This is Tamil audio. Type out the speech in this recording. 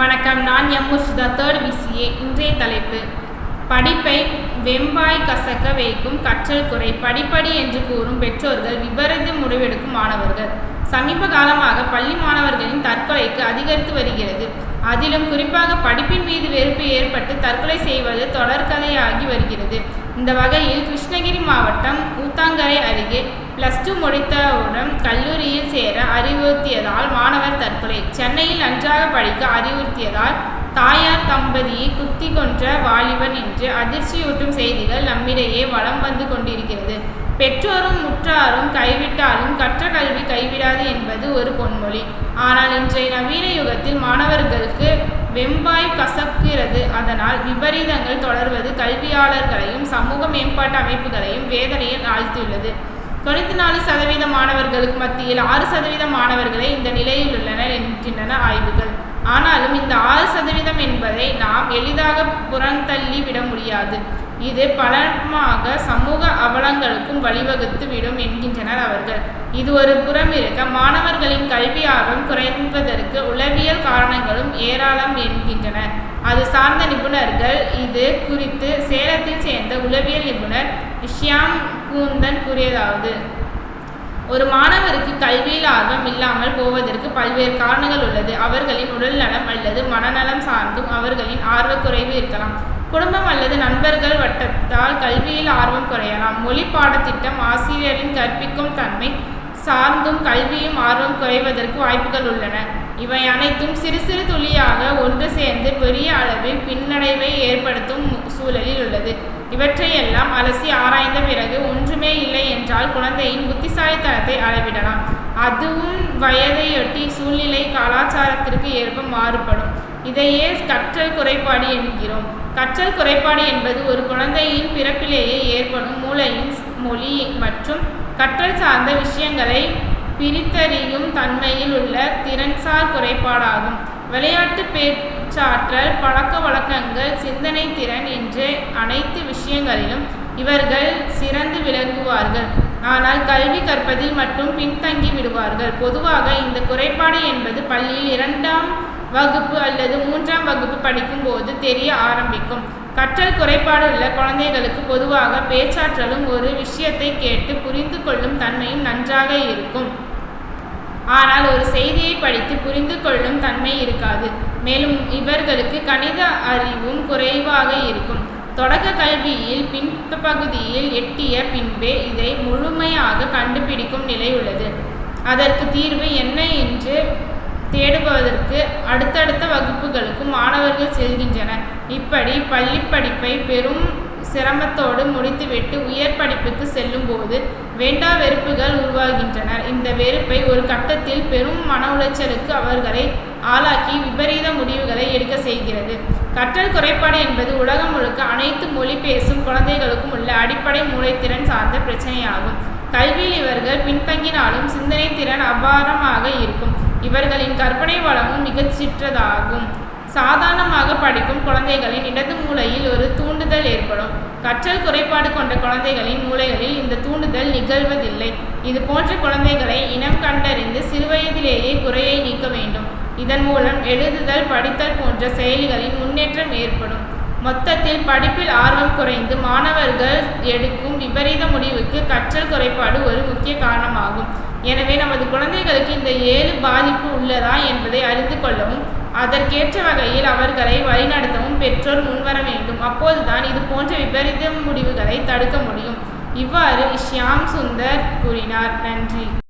வணக்கம். நான் எம். சுதா தேர்ட் பிசிஏ இன்றைய தலைப்பு. படிப்பை வெம்பாய் கசக்க வைக்கும் கற்றல் குறை படிப்படி என்று கூறும் பெற்றோர்கள் விபரீத முடிவெடுக்கும் மாணவர்கள். சமீப காலமாக பள்ளி மாணவர்களின் தற்கொலைக்கு அதிகரித்து வருகிறது. அதிலும் குறிப்பாக படிப்பின் மீது வெறுப்பு ஏற்பட்டு தற்கொலை செய்வது தொடர்கதையாகி வருகிறது. இந்த வகையில் கிருஷ்ணகிரி மாவட்டம் ஊத்தாங்கரை அருகே பிளஸ் டூ முடித்தவுடன் கல்லூரியில் சேர அறிவுறுத்தியதால் மாணவர் தற்கொலை. சென்னையில் நன்றாக படிக்க அறிவுறுத்தியதால் தாயார் தம்பதியை குத்தி கொன்ற வாலிபன் என்று அதிர்ச்சியூட்டும் செய்திகள் நம்மிடையே வலம் வந்து கொண்டிருக்கிறது. பெற்றோரும் முற்றாரும் கைவிட்டாலும் கற்ற கல்வி கைவிடாது என்பது ஒரு பொன்மொழி. ஆனால் இன்றைய நவீன யுகத்தில் மாணவர்களுக்கு வெம்பாய் கசக்கிறது. அதனால் விபரீதங்கள் தொடர்வது கல்வியாளர்களையும் சமூக மேம்பாட்டு அமைப்புகளையும் வேதனையில் ஆழ்த்தியுள்ளது. தொண்ணூற்றி நாலு சதவீத மாணவர்களுக்கு மத்தியில் ஆறு சதவீத மாணவர்களே இந்த நிலையில் உள்ளனர் என்கின்றன ஆய்வுகள். ஆனாலும் இந்த ஆறு சதவீதம் என்பதை நாம் எளிதாக புறந்தள்ளி விட முடியாது. இது பலமாக சமூக அவலங்களுக்கும் வழிவகுத்து விடும் என்கின்றனர் அவர்கள். இது ஒரு புறம் இருக்க மாணவர்களின் கல்வி ஆர்வம் குறைவதற்கு உளவியல் காரணங்களும் ஏராளம் என்கின்றன. அது சார்ந்த நிபுணர்கள் இது குறித்து சேலத்தில் சேர்ந்த உளவியல் நிபுணர் ஷியாம் கூந்தன் கூறியதாவது ஒரு மாணவருக்கு கல்வியில் ஆர்வம் இல்லாமல் போவதற்கு பல்வேறு காரணங்கள் உள்ளது. அவர்களின் உடல் நலம் அல்லது மனநலம் சார்ந்தும் அவர்களின் ஆர்வக்குறைவு இருக்கலாம். குடும்பம் அல்லது நண்பர்கள் வட்டத்தால் கல்வியில் ஆர்வம் குறையலாம். மொழி பாடத்திட்டம் ஆசிரியரின் கற்பிக்கும் தன்மை சார்ந்தும் கல்வியும் ஆர்வம் குறைவதற்கு வாய்ப்புகள் உள்ளன. இவை அனைத்தும் சிறு சிறு துளியாக ஒன்று சேர்ந்து பெரிய அளவில் பின்னடைவை ஏற்படுத்தும் சூழலில் உள்ளது. இவற்றையெல்லாம் அலசி ஆராய்ந்த பிறகு ஒன்றுமே இல்லை என்றால் குழந்தையின் புத்திசாலித்தனத்தை அளவிடலாம். அதுவும் வயதையொட்டி சூழ்நிலை கலாச்சாரத்திற்கு ஏற்ப மாறுபடும். இதையே கற்றல் குறைபாடு என்கிறோம். கற்றல் குறைபாடு என்பது ஒரு குழந்தையின் பிறப்பிலேயே ஏற்படும் மூளையின் மொழி மற்றும் கற்றல் சார்ந்த விஷயங்களை பிரித்தறியும் தன்மையில் உள்ள திறன்சார் குறைபாடாகும். விளையாட்டு பேச்சாற்றல் பழக்க வழக்கங்கள் சிந்தனை திறன் என்ற அனைத்து விஷயங்களிலும் இவர்கள் சிறந்து விளங்குவார்கள். ஆனால் கல்வி கற்பதில் மட்டும் பின்தங்கி விடுவார்கள். பொதுவாக இந்த குறைபாடு என்பது பள்ளியில் இரண்டாம் வகுப்பு அல்லது மூன்றாம் வகுப்பு படிக்கும் போது தெரிய ஆரம்பிக்கும். கற்றல் குறைபாடு உள்ள குழந்தைகளுக்கு பொதுவாக பேச்சாற்றலும் ஒரு விஷயத்தை கேட்டு புரிந்து கொள்ளும் தன்மையும் நன்றாக இருக்கும். ஆனால் ஒரு செய்தியை படித்து புரிந்து கொள்ளும் தன்மை இருக்காது. மேலும் இவர்களுக்கு கணித அறிவும் குறைவாக இருக்கும். தொடக்க கல்வியில் பின்பகுதியில் எட்டிய பின்பே இதை முழுமையாக கண்டுபிடிக்கும் நிலை உள்ளது. அதற்கு தீர்வு என்ன என்று தேடுவதற்கு அடுத்தடுத்த வகுப்புகளுக்கு மாணவர்கள் செல்கின்றனர். இப்படி பள்ளி படிப்பை பெரும் சிரமத்தோடு முடித்துவிட்டு உயர் படிப்புக்கு செல்லும் போது வேண்டா வெறுப்புகள் உருவாகின்றனர். இந்த வெறுப்பை ஒரு கட்டத்தில் பெரும் மன உளைச்சலுக்கு அவர்களை ஆளாக்கி விபரீத முடிவுகளை எடுக்க செய்கிறது. கற்றல் குறைபாடு என்பது உலகம் முழுக்க அனைத்து மொழி பேசும் குழந்தைகளுக்கும் உள்ள அடிப்படை மூளைத்திறன் சார்ந்த பிரச்சனையாகும். கல்வியில் இவர்கள் பின்தங்கினாலும் சிந்தனை திறன் அபாரமாக இருக்கும். இவர்களின் கற்பனை வளமும் மிகச்சிற்றதாகும் சாதாரணமாக படிக்கும் குழந்தைகளின் இடது மூளையில் ஒரு தூண்டுதல் ஏற்படும். கற்றல் குறைபாடு கொண்ட குழந்தைகளின் மூளைகளில் இந்த தூண்டுதல் நிகழ்வதில்லை. இது போன்ற குழந்தைகளை இனம் கண்டறிந்து சிறுவயதிலேயே குறையை நீக்க வேண்டும். இதன் மூலம் எழுதுதல் படித்தல் போன்ற செயலிகளின் முன்னேற்றம் ஏற்படும். மொத்தத்தில் படிப்பில் ஆர்வம் குறைந்து மாணவர்கள் எடுக்கும் விபரீத முடிவுக்கு கற்றல் குறைபாடு ஒரு முக்கிய காரணமாகும். எனவே நமது குழந்தைகளுக்கு இந்த ஏழு பாதிப்பு உள்ளதா என்பதை அறிந்து கொள்ளவும் அதற்கேற்ற வகையில் அவர்களை வழிநடத்தவும் பெற்றோர் முன்வர வேண்டும். அப்போதுதான் இது போன்ற விபரீத முடிவுகளை தடுக்க முடியும். இவ்வாறு ஷியாம் சுந்தர் கூறினார். நன்றி.